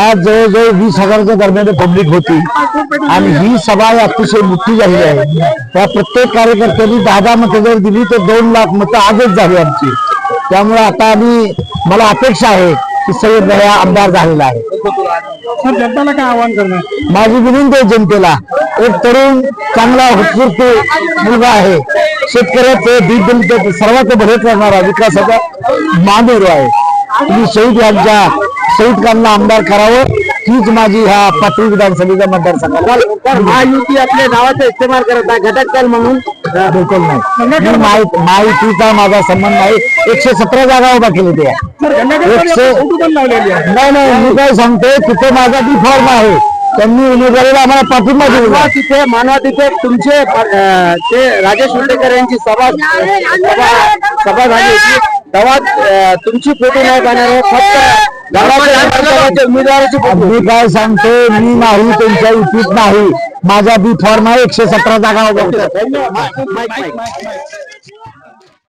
आज जवळजवळ वीस हजाराच्या दरम्यान पब्लिक होती. आणि ही सभा अतिशय मोठी झालेली आहे. त्या प्रत्येक कार्यकर्त्यांनी दहा दहा मतं जर दिली तर दोन लाख मतं आजच झाली आमची. त्यामुळे आता आम्ही मला अपेक्षा आहे की सय्यद भैया आमदार झालेला आहे जनताला काय आवाहन करणार? माझी विनंती आहे जनतेला एक तरुण चांगला उत्स्फूर्त मुलगा आहे. शेतकऱ्याचे दीप सर्वात भले करणारा विकासाचा मानव आहे. तुम्ही शहीद यांच्या शहीद आमदार करावं. हीच माझी ह्या पाटवी विधानसभेच्या मतदारसंघात. महायुती आपल्या नावाचा इस्तेमाल करत आहे घटक म्हणून. बिलकुल नाही. माहितीचा माझा संबंध नाही एकशे सतरा जागा उभा केली त्या. एकशे- आहे नाही नाही मी काय सांगतो तिथे माझा बी फॉर्म आहे. त्यांनी उमेदवारीला आम्हाला पाठिंबा दिला तिथे मानवा तिथे तुमचे ते राजेश उल्लेकर यांची सभा सभा झाली होती. तेव्हा तुमची फोटो नाही पाहणार फक्त मी काय सांगतो मी नाही त्यांच्या युतीत नाही. माझा बी फॉर्म आहे एकशे सतरा जागा